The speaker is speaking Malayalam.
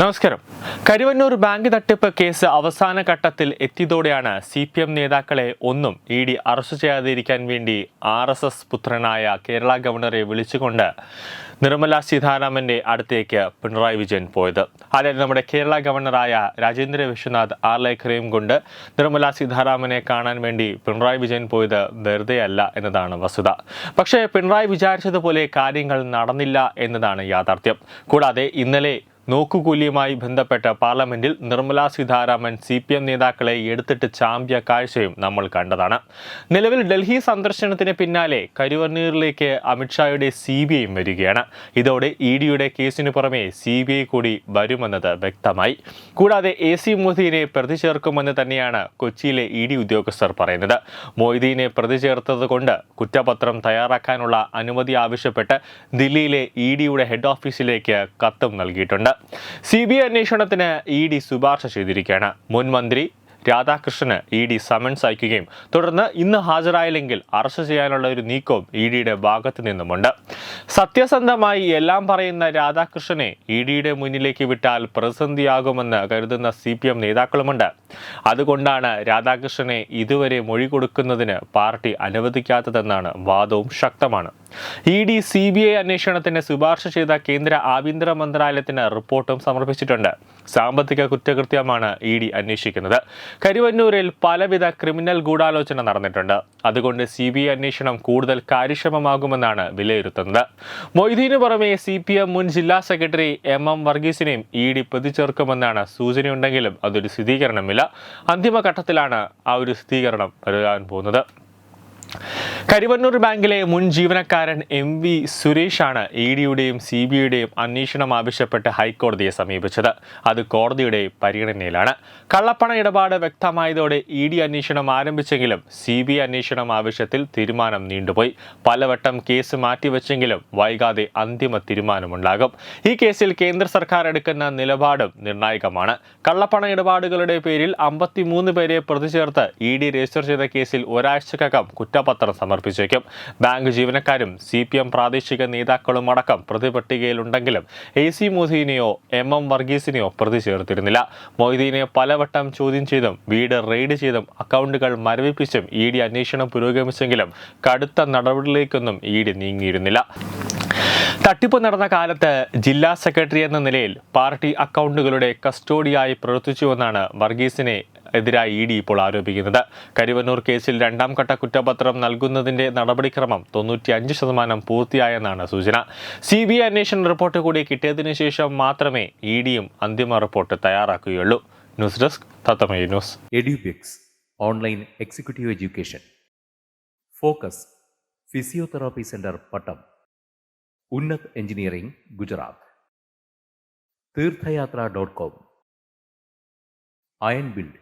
നമസ്കാരം. കരുവന്നൂർ ബാങ്ക് തട്ടിപ്പ് കേസ് അവസാന ഘട്ടത്തിൽ എത്തിയതോടെയാണ് സി പി എം നേതാക്കളെ ഒന്നും ഇ ഡി അറസ്റ്റ് ചെയ്യാതിരിക്കാൻ വേണ്ടി ആർ എസ് എസ് പുത്രനായ കേരള ഗവർണറെ വിളിച്ചുകൊണ്ട് നിർമ്മല സീതാരാമന്റെ അടുത്തേക്ക് പിണറായി വിജയൻ പോയത്. അതായത് നമ്മുടെ കേരള ഗവർണറായ രാജേന്ദ്ര വിശ്വനാഥ് ആർലേഖരയും കൊണ്ട് നിർമ്മല സീതാരാമനെ കാണാൻ വേണ്ടി പിണറായി വിജയൻ പോയത് വെറുതെ അല്ല എന്നതാണ് വസ്തുത. പക്ഷേ പിണറായി വിചാരിച്ചതുപോലെ കാര്യങ്ങൾ നടന്നില്ല എന്നതാണ് യാഥാർത്ഥ്യം. കൂടാതെ ഇന്നലെ നോക്കുകൂലിയുമായി ബന്ധപ്പെട്ട പാർലമെന്റിൽ Nirmala Sitharaman C P M നേതാക്കളെ എടുത്തിട്ട് ചാമ്പ്യ കാഴ്ചയും നമ്മൾ കണ്ടതാണ്. നിലവിൽ ഡൽഹി സന്ദർശനത്തിന് പിന്നാലെ കരുവന്നൂരിലേക്ക് അമിത്ഷായുടെ സി ബി ഐയും വരികയാണ്. ഇതോടെ ഇ ഡിയുടെ കേസിന് പുറമെ സി ബി ഐ കൂടി വരുമെന്നത് വ്യക്തമായി. കൂടാതെ എ സി മൊയ്തീനെ പ്രതി ചേർക്കുമെന്ന് തന്നെയാണ് കൊച്ചിയിലെ ഇ ഡി ഉദ്യോഗസ്ഥർ പറയുന്നത്. മൊയ്തീനെ പ്രതി ചേർത്തത് കൊണ്ട് കുറ്റപത്രം തയ്യാറാക്കാനുള്ള അനുമതി ആവശ്യപ്പെട്ട് ദില്ലിയിലെ ഇ ഡിയുടെ ഹെഡ് ഓഫീസിലേക്ക് കത്തും നൽകിയിട്ടുണ്ട്. സി ബി ഐ അന്വേഷണത്തിന് ഇ ഡി ശുപാർശ ചെയ്തിരിക്കുകയാണ്. മുൻ മന്ത്രി രാധാകൃഷ്ണന് ഇ ഡി സമൻസ് അയക്കുകയും തുടർന്ന് ഇന്ന് ഹാജരായില്ലെങ്കിൽ അറസ്റ്റ് ചെയ്യാനുള്ള ഒരു നീക്കവും ഇ ഡിയുടെ ഭാഗത്തു നിന്നുമുണ്ട്. സത്യസന്ധമായി എല്ലാം പറയുന്ന രാധാകൃഷ്ണനെ ഇ ഡിയുടെ മുന്നിലേക്ക് വിട്ടാൽ പ്രതിസന്ധിയാകുമെന്ന് കരുതുന്ന സി പി എം നേതാക്കളുമുണ്ട്. അതുകൊണ്ടാണ് രാധാകൃഷ്ണനെ ഇതുവരെ മൊഴി കൊടുക്കുന്നതിന് പാർട്ടി അനുവദിക്കാത്തതെന്നാണ് വാദവും ശക്തമാണ്. E D C B I അന്വേഷണത്തിന് ശുപാർശ ചെയ്ത കേന്ദ്ര ആഭ്യന്തര മന്ത്രാലയത്തിന് റിപ്പോർട്ടും സമർപ്പിച്ചിട്ടുണ്ട്. സാമ്പത്തിക കുറ്റകൃത്യമാണ് ഇ ഡി അന്വേഷിക്കുന്നത്. കരുവന്നൂരിൽ പലവിധ ക്രിമിനൽ ഗൂഢാലോചന നടന്നിട്ടുണ്ട്. അതുകൊണ്ട് സി ബി ഐ അന്വേഷണം കൂടുതൽ കാര്യക്ഷമമാകുമെന്നാണ് വിലയിരുത്തുന്നത്. മൊയ്തീനു പുറമെ സി പി എം മുൻ ജില്ലാ സെക്രട്ടറി എം എം വർഗീസിനെയും ഇ ഡി പ്രതിചേർക്കുമെന്നാണ് സൂചനയുണ്ടെങ്കിലും അതൊരു സ്ഥിരീകരണമില്ല. അന്തിമഘട്ടത്തിലാണ് ആ ഒരു സ്ഥിരീകരണം വരാൻ പോകുന്നത്. കരുവന്നൂർ ബാങ്കിലെ മുൻ ജീവനക്കാരൻ എം വി സുരേഷാണ് ഇ ഡിയുടെയും സി ബി ഐയുടെയും അന്വേഷണം ആവശ്യപ്പെട്ട് ഹൈക്കോടതിയെ സമീപിച്ചത്. അത് കോടതിയുടെ പരിഗണനയിലാണ്. കള്ളപ്പണ ഇടപാട് വ്യക്തമായതോടെ ഇ ഡി അന്വേഷണം ആരംഭിച്ചെങ്കിലും സി ബി ഐ അന്വേഷണം ആവശ്യത്തിൽ തീരുമാനം നീണ്ടുപോയി. പലവട്ടം കേസ് മാറ്റിവെച്ചെങ്കിലും വൈകാതെ അന്തിമ തീരുമാനമുണ്ടാകും. ഈ കേസിൽ കേന്ദ്ര സർക്കാർ എടുക്കുന്ന നിലപാടും നിർണായകമാണ്. കള്ളപ്പണ ഇടപാടുകളുടെ പേരിൽ അമ്പത്തിമൂന്ന് പേരെ പ്രതിചേർത്ത് ഇ ഡി രജിസ്റ്റർ ചെയ്ത കേസിൽ ഒരാഴ്ചക്കകം കുറ്റപത്രം സമർപ്പിച്ചേക്കും. ബാങ്ക് ജീവനക്കാരും സി പി എം പ്രാദേശിക നേതാക്കളും അടക്കം പ്രതിപട്ടികയിലുണ്ടെങ്കിലും എ സി മൊയ്തീനെയോ എം എം വർഗീസിനെയോ പ്രതി ചേർത്തിരുന്നില്ല. മൊയ്തീനെ പലവട്ടം ചോദ്യം ചെയ്തും വീട് റെയ്ഡ് ചെയ്തും അക്കൗണ്ടുകൾ മരവിപ്പിച്ചും ഇ ഡി അന്വേഷണം പുരോഗമിച്ചെങ്കിലും കടുത്ത നടപടിയിലേക്കൊന്നും ഇ ഡി നീങ്ങിയിരുന്നില്ല. തട്ടിപ്പ് നടന്ന കാലത്ത് ജില്ലാ സെക്രട്ടറി എന്ന നിലയിൽ പാർട്ടി അക്കൗണ്ടുകളുടെ കസ്റ്റോഡിയായി പ്രവർത്തിച്ചുവെന്നാണ് വർഗീസിനെ എതിരായി ഇ ഡി ഇപ്പോൾ ആരോപിക്കുന്നത്. കരുവന്നൂർ കേസിൽ രണ്ടാം ഘട്ട കുറ്റപത്രം നൽകുന്നതിന്റെ നടപടിക്രമം തൊണ്ണൂറ്റി അഞ്ച് ശതമാനം പൂർത്തിയായെന്നാണ് സൂചന. സി ബി ഐ അന്വേഷണ റിപ്പോർട്ട് കൂടി കിട്ടിയതിനു ശേഷം മാത്രമേ ഇ ഡിയും അന്തിമ report തയ്യാറാക്കുകയുള്ളൂ. News desk news. Online executive education. Focus physiotherapy centre Pattom. Unnat engineering Gujarat. Theerthayathra dot com. Iron build.